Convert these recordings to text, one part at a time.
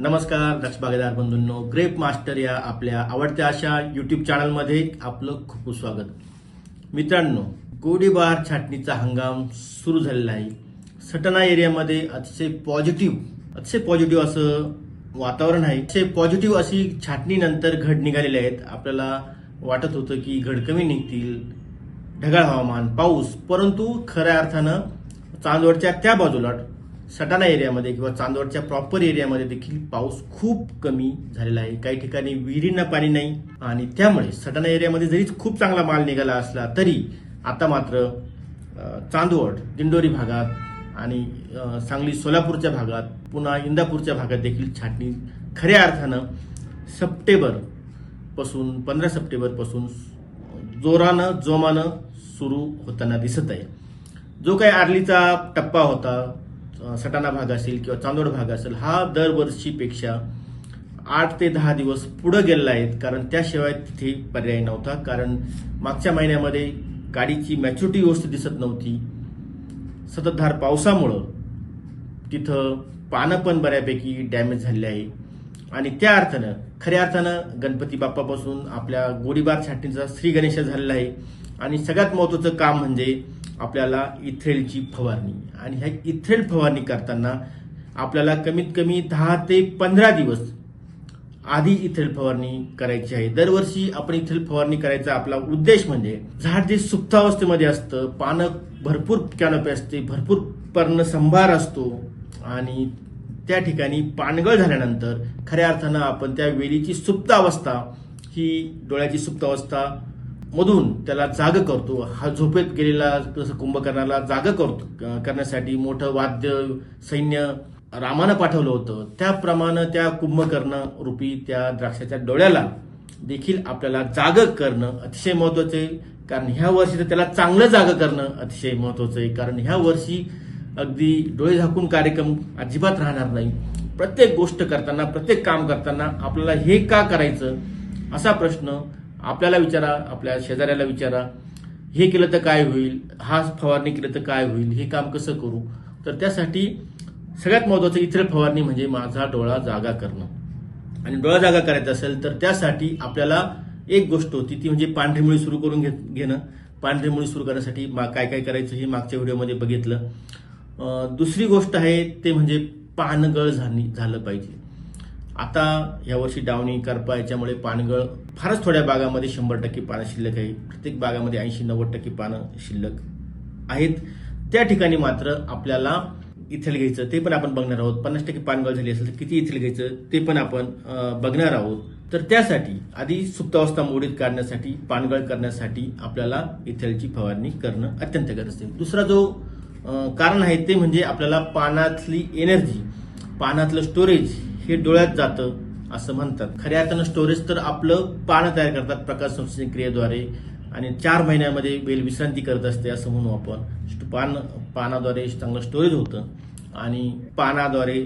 नमस्कार दक्ष बागेदार बंधूंनो. Grep master या आपल्या आवडत्या अशा युट्यूब चॅनलमध्ये आपलं खूप स्वागत. मित्रांनो गोडीबार छाटणीचा हंगाम सुरू झालेला आहे. सटना एरियामध्ये अतिशय पॉझिटिव्ह अतिशय पॉझिटिव्ह असं वातावरण आहे. अतिशय पॉझिटिव्ह अशी छाटणीनंतर घड निघालेले आहेत. आपल्याला वाटत होतं की घड कमी निघतील ढगाळ हवामान पाऊस परंतु खऱ्या अर्थानं चांदवडच्या त्या बाजूला सटाणा एरियामध्ये किंवा चांदवडच्या प्रॉपर एरियामध्ये देखील पाऊस खूप कमी झालेला आहे. काही ठिकाणी विहिरींना पाणी नाही आणि त्यामुळे सटाणा एरियामध्ये जरी खूप चांगला माल निघाला असला तरी आता मात्र चांदवड दिंडोरी भागात आणि सांगली सोलापूरच्या भागात पुन्हा इंदापूरच्या भागात देखील छाटणी खऱ्या अर्थानं सप्टेंबरपासून पंधरा सप्टेंबरपासून जोरानं जोमानं सुरू होताना दिसत आहे. जो काही आर्लीचा टप्पा होता सटाणा भाग असेल किंवा चांदोड भाग असेल हा दरवर्षीपेक्षा आठ ते दहा दिवस पुढं गेलेला आहे. कारण त्याशिवाय तिथे पर्याय नव्हता. कारण मागच्या महिन्यामध्ये गाडीची मॅच्युरिटी व्यवस्थित दिसत नव्हती. सततधार पावसामुळं तिथं पानं पण बऱ्यापैकी डॅमेज झालेली आहे. आणि त्या अर्थानं खऱ्या अर्थानं गणपती बाप्पापासून आपल्या गोडीबार छाटणीचा श्री गणेश झालेला आहे. आणि सगळ्यात महत्वाचं काम म्हणजे आपल्याला इथ्रेलची फवारणी. आणि ह्या इथ्रेल फवारणी करताना आपल्याला कमीत कमी दहा ते पंधरा दिवस आधी इथेल फवारणी करायची आहे. दरवर्षी आपण इथेल फवारणी करायचा आपला उद्देश म्हणजे झाड जे सुप्तावस्थेमध्ये असतं पानं भरपूर कॅनोपी असते भरपूर पर्णसंभार असतो आणि त्या ठिकाणी पानगळ झाल्यानंतर खऱ्या अर्थानं आपण त्या वेलीची सुप्त अवस्था ही डोळ्याची सुप्त अवस्था मधून त्याला जाग करतो. हा झोपेत गेलेला जसं कुंभकर्णाला जाग करतो करण्यासाठी मोठं वाद्य सैन्य रामानं पाठवलं होतं. त्याप्रमाणे त्या कुंभकर्ण रूपी त्या द्राक्षाच्या डोळ्याला देखील आपल्याला जाग करणं अतिशय महत्वाचं आहे. कारण ह्या वर्षी तर त्याला चांगलं जाग करणं अतिशय महत्वाचं आहे. कारण ह्या वर्षी अगदी डोळे झाकून कार्यक्रम अजिबात राहणार नाही. प्रत्येक गोष्ट करताना प्रत्येक काम करताना आपल्याला हे का करायचं? असा प्रश्न आपल्याला विचारा आपल्या शेजाऱ्याला विचारा हे केलं तर काय होईल हा फवारणी केलं तर काय होईल हे काम कसं करू? तर त्यासाठी सगळ्यात महत्वाचं इतर फवारणी म्हणजे माझा डोळा जागा करणं. आणि डोळा जागा करायचा असेल तर त्यासाठी आपल्याला एक गोष्ट होती ती म्हणजे पांढरी मुळी सुरू करून घे घेणं. पांढरी मुळी सुरू करण्यासाठी मा- काय काय करायचं हे मागच्या व्हिडिओमध्ये बघितलं. दुसरी गोष्ट आहे ते म्हणजे पानगळ झाली झालं पाहिजे. आता यावर्षी डावणी करपा याच्यामुळे पानगळ फारच थोड्या बागामध्ये शंभर टक्के पानं शिल्लक आहे. प्रत्येक बागामध्ये ऐंशी नव्वद टक्के पानं शिल्लक आहेत. त्या ठिकाणी मात्र आपल्याला इथेल घ्यायचं ते पण आपण बघणार आहोत. पन्नास टक्के पानगळ झाली असेल तर किती इथेल घ्यायचं ते पण आपण बघणार आहोत. तर त्यासाठी आधी सुप्तावस्था मोडीत काढण्यासाठी पानगळ करण्यासाठी आपल्याला इथेलची फवारणी करणं अत्यंत गरजेचं आहे. दुसरा जो कारण आहे ते म्हणजे आपल्याला पानातली एनर्जी पानातलं स्टोरेज हे डोळ्यात जातं असं म्हणतात. खऱ्या अर्थानं स्टोरेज तर आपलं पानं तयार करतात प्रकाश संश्लेषण क्रियेद्वारे आणि चार महिन्यामध्ये वेल विश्रांती करत असते असं म्हणू आपण. पान पानाद्वारे चांगलं स्टोरेज होतं आणि पानाद्वारे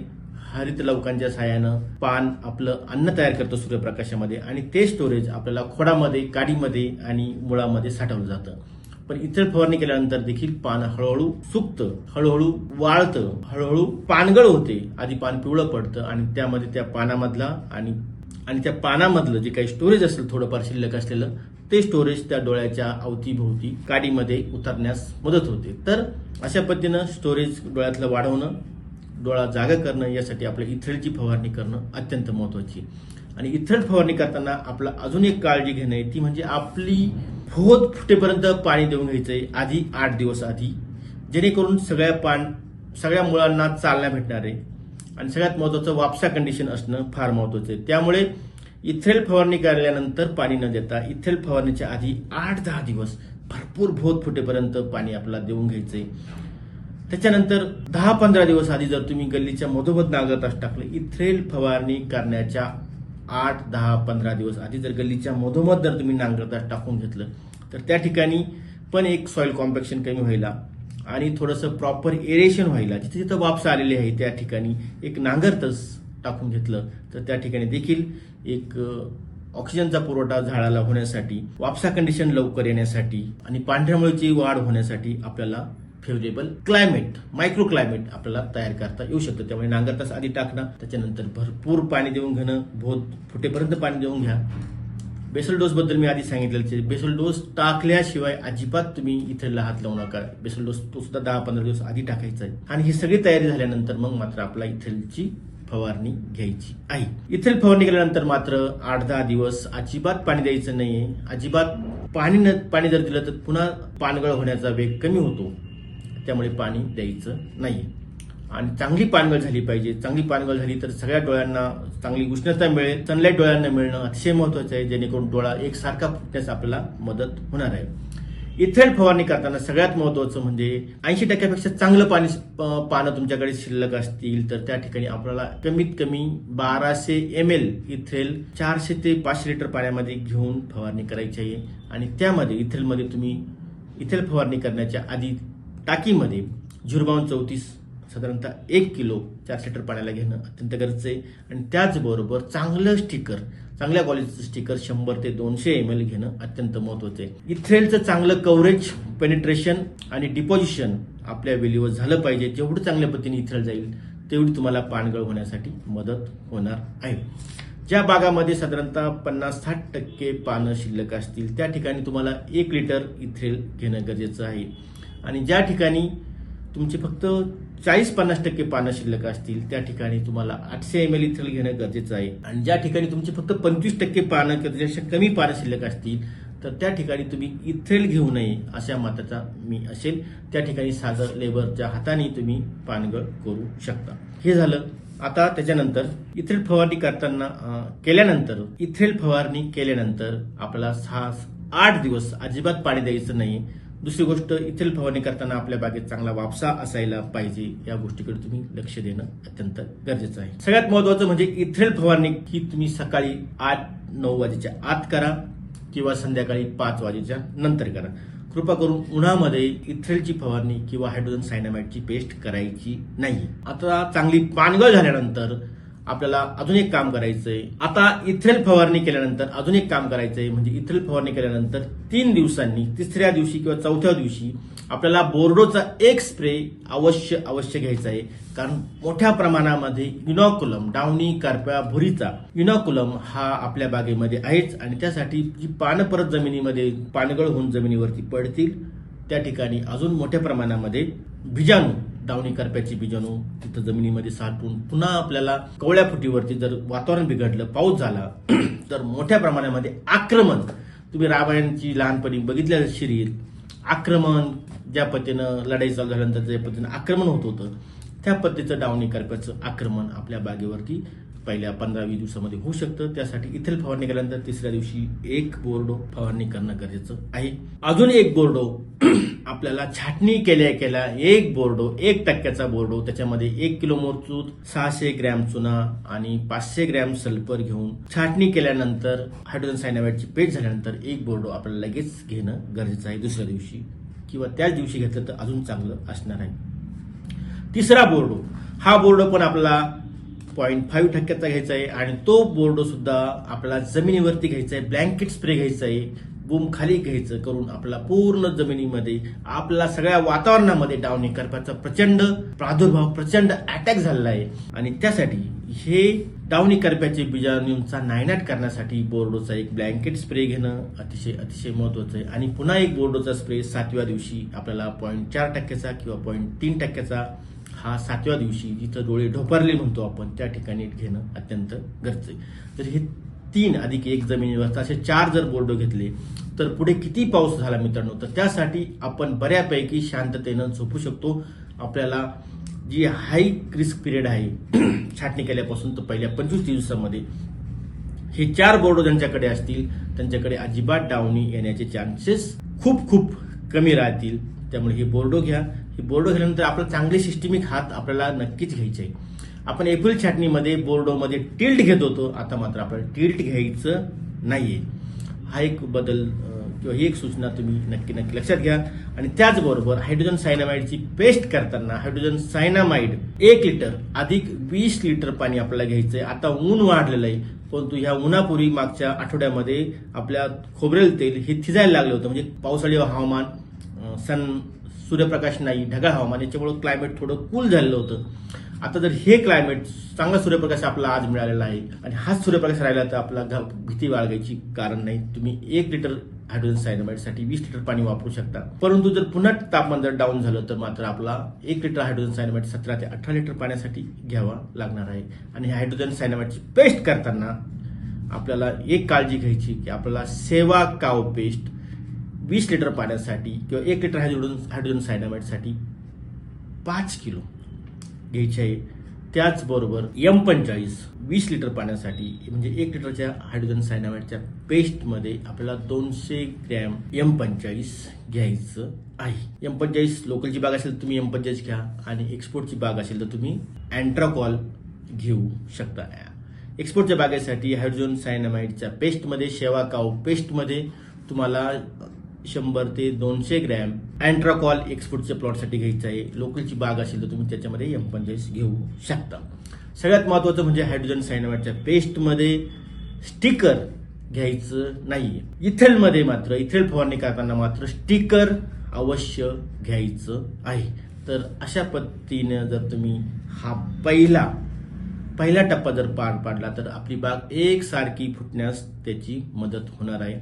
हरित लवकांच्या साहाय्यानं पान आपलं अन्न तयार करतं सूर्यप्रकाशामध्ये आणि ते स्टोरेज आपल्याला खोडामध्ये काडीमध्ये आणि मुळामध्ये साठवलं जातं. पण इतर फवारणी केल्यानंतर देखील पान हळूहळू सुकतं हळूहळू वाळतं हळूहळू पानगळ होते. आधी पान पिवळं पडतं आणि त्यामध्ये त्या पानामधला आणि आणि त्या पानामधलं जे काही स्टोरेज असेल थोडंफार शिल्लक असलेलं ते स्टोरेज त्या डोळ्याच्या अवतीभोवती काडीमध्ये उतरण्यास मदत होते. तर अशा पद्धतीनं स्टोरेज डोळ्यातलं वाढवणं डोळा जागा करणं यासाठी आपल्या इथळची फवारणी करणं अत्यंत महत्वाची. आणि इथळ फवारणी करताना आपला अजून एक काळजी घेणं आहे ती म्हणजे आपली फोत फुटेपर्यंत पाणी देऊन घ्यायचंय आधी आठ दिवस आधी जेणेकरून सगळ्या पान सगळ्या मुलांना चालना भेटणार आहे. आणि सगळ्यात महत्वाचं वापसा कंडिशन असणं फार महत्वाचं आहे. त्यामुळे इथ्रेल फवारणी केल्यानंतर पाणी न देता इथ्रेल फवारणीच्या आधी आठ दहा दिवस भरपूर भोत फुटेपर्यंत पाणी आपला देऊन घ्यायचंय. त्याच्यानंतर दहा पंधरा दिवस आधी जर तुम्ही गल्लीच्या मधोमध नांगरतास टाकलं इथ्रेल फवारणी करण्याच्या आठ दहा पंधरा दिवस आधी जर गल्लीच्या मधोमध जर तुम्ही नांगरतास टाकून घेतलं तर त्या ठिकाणी पण एक सॉइल कॉम्पॅक्शन कमी व्हायला आणि थोडंसं प्रॉपर एरेशन व्हायला. जिथे जिथं वापसा आलेली आहे त्या ठिकाणी एक नांगरतस टाकून घेतलं तर त्या ठिकाणी देखील एक ऑक्सिजनचा पुरवठा झाडाला होण्यासाठी वापसा कंडिशन लवकर येण्यासाठी आणि पांढऱ्यामुळेची वाढ होण्यासाठी आपल्याला फेवरेबल क्लायमेट मायक्रो क्लायमेट आपल्याला तयार करता येऊ शकतं. त्यामुळे नांगरतास आधी टाकणं त्याच्यानंतर भरपूर पाणी देऊन घेणं भोत फुटेपर्यंत पाणी देऊन घ्या. बेसल डोस बद्दल मी आधी सांगितलेलं बेसल डोस टाकल्याशिवाय अजिबात तुम्ही इथे हात लावू नका. बेसल डोस तो सुद्धा दहा पंधरा दिवस आधी टाकायचा आहे. आणि ही सगळी तयारी झाल्यानंतर मग मात्र आपला इथलची फवारणी घ्यायची आहे. इथेल फवारणी केल्यानंतर मात्र आठ दहा दिवस अजिबात पाणी द्यायचं नाहीये. अजिबात पाणी न पाणी जर दिलं तर पुन्हा पानगळ होण्याचा वेग कमी होतो. त्यामुळे पाणी द्यायचं नाही आणि चांगली पानगळ झाली पाहिजे. चांगली पानगळ झाली तर सगळ्या डोळ्यांना चांगली उष्णता मिळेल सनलाईट डोळ्यांना मिळणं अतिशय महत्वाचं आहे जेणेकरून डोळा एकसारखा फुटण्यास आपल्याला मदत होणार आहे. इथेल फवारणी करताना सगळ्यात महत्वाचं म्हणजे ऐंशी टक्क्यापेक्षा चांगलं पाणी पानं तुमच्याकडे शिल्लक असतील तर त्या ठिकाणी आपल्याला कमीत कमी बाराशे एम एल इथेल चारशे ते पाचशे लिटर पाण्यामध्ये घेऊन फवारणी करायची आहे. आणि त्यामध्ये इथेलमध्ये तुम्ही इथेल फवारणी करण्याच्या आधी टाकीमध्ये झुरबावन चौतीस साधारणतः एक किलो चारशे लिटर पाण्याला घेणं अत्यंत गरजेचं आहे. आणि त्याचबरोबर चांगलं स्टिकर चांगल्या क्वालिटीचं स्टिकर शंभर ते दोनशे एम एल घेणं अत्यंत महत्वाचं आहे. इथ्रेलचं चांगलं कव्हरेज पेनिट्रेशन आणि डिपॉझिशन आपल्या वेलीवर झालं पाहिजे. जेवढं चांगल्या पद्धतीने इथ्रेल जाईल तेवढी तुम्हाला पानगळ होण्यासाठी मदत होणार आहे. ज्या बागामध्ये साधारणतः पन्नास साठ टक्के पानं शिल्लक असतील त्या ठिकाणी तुम्हाला एक लिटर इथ्रेल घेणं गरजेचं आहे. आणि ज्या ठिकाणी तुमचे फक्त चाळीस पन्नास टक्के पानं शिल्लक असतील त्या ठिकाणी तुम्हाला आठशे एम एल इथेल घेणं गरजेचं आहे. आणि ज्या ठिकाणी तुमचे फक्त पंचवीस टक्के पानं किंवा त्याच्यापेक्षा कमी पानं शिल्लक असतील तर त्या ठिकाणी तुम्ही इथेल घेऊ नये अशा मताचा मी असेल. त्या ठिकाणी साधं लेबरच्या हाताने तुम्ही पानगळ करू शकता. हे झालं. आता त्याच्यानंतर इथेल फवारणी करताना केल्यानंतर इथेल फवारणी केल्यानंतर आपला सहा आठ दिवस अजिबात पाणी द्यायचं नाही दुसरी गोष्ट इथेल फवारणी करताना आपल्या बागेत चांगला वापसा असायला पाहिजे या गोष्टीकडे तुम्ही लक्ष देणं अत्यंत गरजेचं आहे. सगळ्यात महत्वाचं म्हणजे इथेल फवारणी ही तुम्ही सकाळी आठ नऊ वाजेच्या आत करा किंवा संध्याकाळी पाच वाजेच्या नंतर करा. कृपा करून उन्हामध्ये इथेलची फवारणी किंवा हायड्रोजन सायनामाइडची पेस्ट करायची नाही. आता चांगली पानगळ झाल्यानंतर आपल्याला अजून एक काम करायचंय. आता इथेल फवारणी केल्यानंतर अजून एक काम करायचंय. म्हणजे इथेल फवारणी केल्यानंतर तीन दिवसांनी तिसऱ्या दिवशी किंवा चौथ्या दिवशी आपल्याला बोर्डोचा एक स्प्रे अवश्य अवश्य घ्यायचा आहे. कारण मोठ्या प्रमाणामध्ये युनॉकुलम डावणी कारप्या भुरीचा युनॉकुलम हा आपल्या बागेमध्ये आहेच. आणि त्यासाठी जी पानं परत जमिनीमध्ये पानगळ होऊन जमिनीवरती पडतील त्या ठिकाणी अजून मोठ्या प्रमाणामध्ये बीजाणू डावणी करप्याची बीजाणू तिथं जमिनीमध्ये साठवून पुन्हा आपल्याला कवळ्या फुटीवरती जर वातावरण बिघडलं पाऊस झाला तर मोठ्या प्रमाणामध्ये आक्रमण. तुम्ही रामायणची लहानपणी बघितल्या शरीर आक्रमण ज्या पद्धतीनं लढाई चालू झाल्यानंतर ज्या पद्धतीनं आक्रमण होत होतं त्या पद्धतीचं डावणी करप्याचं आक्रमण आपल्या बागेवरती पहिल्या पंधरा वीस दिवसामध्ये होऊ शकतं. त्यासाठी इथेल फवारणी केल्यानंतर तिसऱ्या दिवशी एक बोर्डो फवारणी करणं गरजेचं आहे. अजून एक बोर्डो आपल्याला छाटणी केल्या केल्या एक बोर्डो एक टक्क्याचा बोर्डो त्याच्यामध्ये एक किलो मोरचूत सहाशे ग्रॅम चुना आणि पाचशे ग्रॅम सल्फर घेऊन छाटणी केल्यानंतर हायड्रोजन सायनामाइडची पेट झाल्यानंतर एक बोर्डो आपल्याला लगेच घेणं गरजेचं आहे. दुसऱ्या दिवशी किंवा त्याच दिवशी घेतलं तर अजून चांगलं असणार आहे. तिसरा बोर्डो. हा बोर्डो पण आपला पॉईंट फाईव्ह टक्क्याचा घ्यायचा आहे आणि तो बोर्ड सुद्धा आपल्याला जमिनीवरती घ्यायचा आहे ब्लँकेट स्प्रे घ्यायचा आहे बूम खाली घ्यायचं करून आपला पूर्ण जमिनीमध्ये आपला सगळ्या वातावरणामध्ये डावणी करपाचा प्रचंड प्रादुर्भाव प्रचंड अटॅक झालेला आहे आणि त्यासाठी हे डावणी करप्याचे बीजाणूंचा नायनाट करण्यासाठी बोर्डोचा एक ब्लँकेट स्प्रे घेणं अतिशय अतिशय महत्वाचं आहे आणि पुन्हा एक बोर्डोचा स्प्रे सातव्या दिवशी आपल्याला पॉईंट चार टक्क्याचा किंवा पॉईंट तीन टक्क्याचा हा सातव्या दिवशी जिथं डोळे ढोपारले म्हणतो आपण त्या ठिकाणी घेणं अत्यंत गरजेचं तर हे तीन अधिक एक जमिनीवर असे चार जर बोर्ड घेतले तर पुढे किती पाऊस झाला मित्रांनो? तर त्यासाठी आपण बऱ्यापैकी शांततेनं झोपू शकतो. आपल्याला जी हाय रिस्क पिरियड आहे छाटणी केल्यापासून तर पहिल्या पंचवीस दिवसामध्ये हे चार बोर्ड ज्यांच्याकडे असतील त्यांच्याकडे अजिबात डावणी येण्याचे चान्सेस खूप खूप कमी राहतील. त्यामुळे हे बोर्डो घ्या. ही बोर्डो घेतल्यानंतर आपला चांगले सिस्टमिक हात आपल्याला नक्कीच घ्यायचे आहे. आपण एप्रिल छाटणीमध्ये बोर्डोमध्ये टिल्ट घेत होतो. आता मात्र आपल्याला टिल्ट घ्यायचं नाहीये. हा एक बदल किंवा ही एक सूचना तुम्ही नक्की नक्की लक्षात घ्या. आणि त्याचबरोबर हायड्रोजन सायनामाइडची पेस्ट करताना हायड्रोजन सायनामाइड एक लिटर अधिक वीस लिटर पाणी आपल्याला घ्यायचं आहे आता ऊन वाढलेलं आहे. परंतु ह्या उन्हापूर्वी मागच्या आठवड्यामध्ये आपल्या खोबरेल तेल हे थिजायला लागलं होतं. म्हणजे पावसाळी हवामान सन सूर्यप्रकाश नाही ढगाळ हवामान याच्यामुळे क्लायमेट थोडं कूल झालेलं होतं. आता जर हे क्लायमेट चांगला सूर्यप्रकाश आपला आज मिळालेला आहे आणि हाच सूर्यप्रकाश राहिला तर आपला घा भीती बाळगायची कारण नाही. तुम्ही एक लिटर हायड्रोजन सायनामाइडसाठी वीस लिटर पाणी वापरू शकता. परंतु जर पुन्हा तापमान जर डाऊन झालं तर मात्र आपला एक लिटर हायड्रोजन सायनामाइड सतरा ते अठरा लिटर पाण्यासाठी घ्यावा लागणार आहे. आणि हायड्रोजन सायनामाइडची पेस्ट करताना आपल्याला एक काळजी घ्यायची की आपल्याला सेवा काव पेस्ट वीस लिटर पाण्यासाठी किंवा एक लिटर हायड्रोजन हायड्रोजन सायनामाइडसाठी पाच किलो घ्यायची आहे. त्याचबरोबर एम पंचाळीस वीस लिटर पाण्यासाठी म्हणजे एक लिटरच्या हायड्रोजन सायनामाइडच्या पेस्टमध्ये आपल्याला दोनशे ग्रॅम एम पंचाळीस घ्यायचं आहे. एम पंचाळीस लोकलची बाग असेल तर तुम्ही एम पंचाळीस घ्या आणि एक्सपोर्टची बाग असेल तर तुम्ही अँट्राकॉल घेऊ शकता. एक्सपोर्टच्या बागेसाठी हायड्रोजन सायनामाइडच्या पेस्टमध्ये शेवाकाव पेस्टमध्ये तुम्हाला शंभर ते दोनशे ग्रॅम अँट्राकॉल एक्सपोर्टच्या प्लॉटसाठी घ्यायचं आहे. लोकलची बाग असेल तर तुम्ही त्याच्यामध्ये एम पंचेस घेऊ शकता. सगळ्यात महत्वाचं म्हणजे हायड्रोजन सायनामाइडच्या पेस्टमध्ये स्टिकर घ्यायचं नाहीये. इथेलमध्ये मात्र इथेल फवारणी करताना मात्र स्टिकर अवश्य घ्यायचं आहे. तर अशा पद्धतीनं जर तुम्ही हा पहिला पहिला टप्पा जर पार पाडला तर आपली बाग एकसारखी फुटण्यास त्याची मदत होणार आहे.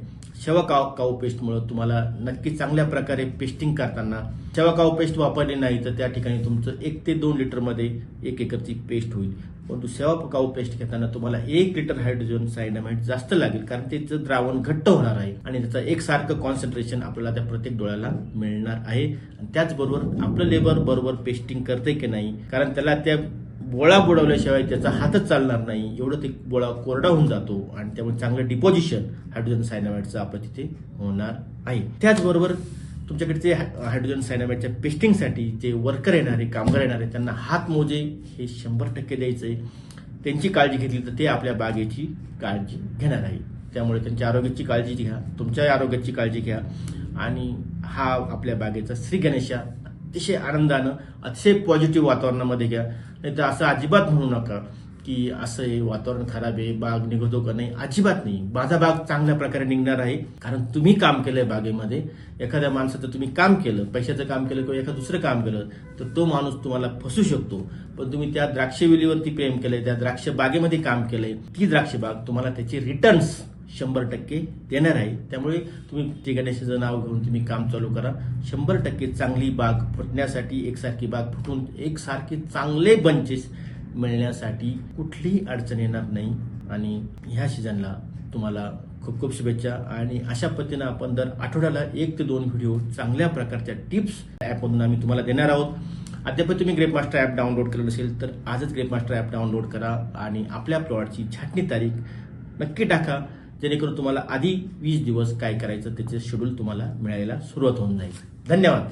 शवकाव काव काऊ पेस्टमुळे तुम्हाला नक्की चांगल्या प्रकारे पेस्टिंग करताना शवकाव काऊ पेस्ट वापरली नाही तर त्या ठिकाणी तुमचं एक ते दोन लिटरमध्ये एक एकरची पेस्ट होईल. परंतु सेवा काऊ पेस्ट घेताना तुम्हाला एक लिटर हायड्रोजन सायनामाइड जास्त लागेल कारण त्याचं द्रावण घट्ट होणार आहे आणि त्याचं एकसारखं कॉन्सन्ट्रेशन आपल्याला त्या प्रत्येक डोळ्याला मिळणार आहे. आणि त्याचबरोबर आपलं लेबर बरोबर पेस्टिंग करते की नाही? कारण त्याला त्या बोळा बुडवल्याशिवाय त्याचा हातच चालणार नाही. एवढं ते बोळा कोरडा होऊन जातो आणि त्यामुळे चांगलं डिपॉझिशन हायड्रोजन सायनामाइडचं आपलं तिथे होणार आहे. त्याचबरोबर तुमच्याकडे ते हायड्रोजन सायनामाइडच्या पेस्टिंगसाठी जे वर्कर येणारे कामगार येणारे त्यांना हात मोजे हे शंभर टक्के द्यायचे त्यांची काळजी घेतली तर ते आपल्या बागेची काळजी घेणार आहे. त्यामुळे त्यांच्या आरोग्याची काळजी घ्या तुमच्या आरोग्याची काळजी घ्या. आणि हा आपल्या बागेचा श्री गणेशा अतिशय आनंदानं अतिशय पॉझिटिव्ह वातावरणामध्ये घ्या. नाही तर असं अजिबात म्हणू नका की असं हे वातावरण खराब आहे बाग निघतो का नाही अजिबात नाही. माझा बाग चांगल्या प्रकारे निघणार आहे कारण तुम्ही काम केलंय बागेमध्ये. एखाद्या माणसाचं तुम्ही काम केलं पैशाचं काम केलं किंवा एखादं दुसरं काम केलं तर तो माणूस तुम्हाला फसू शकतो. पण तुम्ही त्या द्राक्षवेलीवरती प्रेम केलंय त्या द्राक्ष बागेमध्ये काम केलंय ती द्राक्ष बाग तुम्हाला त्याचे रिटर्न्स शंभर टक्के देणार आहे. त्यामुळे तुम्ही ते गणेशाचं नाव घेऊन तुम्ही काम चालू करा. शंभर टक्के चांगली बाग फुटण्यासाठी एकसारखी बाग फुटून एकसारखे चांगले बंचेस मिळण्यासाठी कुठलीही अडचण येणार नाही. आणि ह्या सीझनला तुम्हाला खूप खूप शुभेच्छा. आणि अशा पद्धतीनं आपण दर आठवड्याला एक ते दोन व्हिडिओ चांगल्या प्रकारच्या टिप्स ॲपमधून आम्ही तुम्हाला देणार आहोत. अद्याप तुम्ही ग्रेप मास्टर ॲप डाउनलोड केलं नसेल तर आजच ग्रेप मास्टर ॲप डाउनलोड करा. आणि आपल्या प्लॉटची छाटणी तारीख नक्की टाका. जेणेकरून तुम्हाला आधी वीस दिवस काय करायचं त्याचे शेड्यूल तुम्हाला मिळायला सुरुवात होऊन जाईल. धन्यवाद.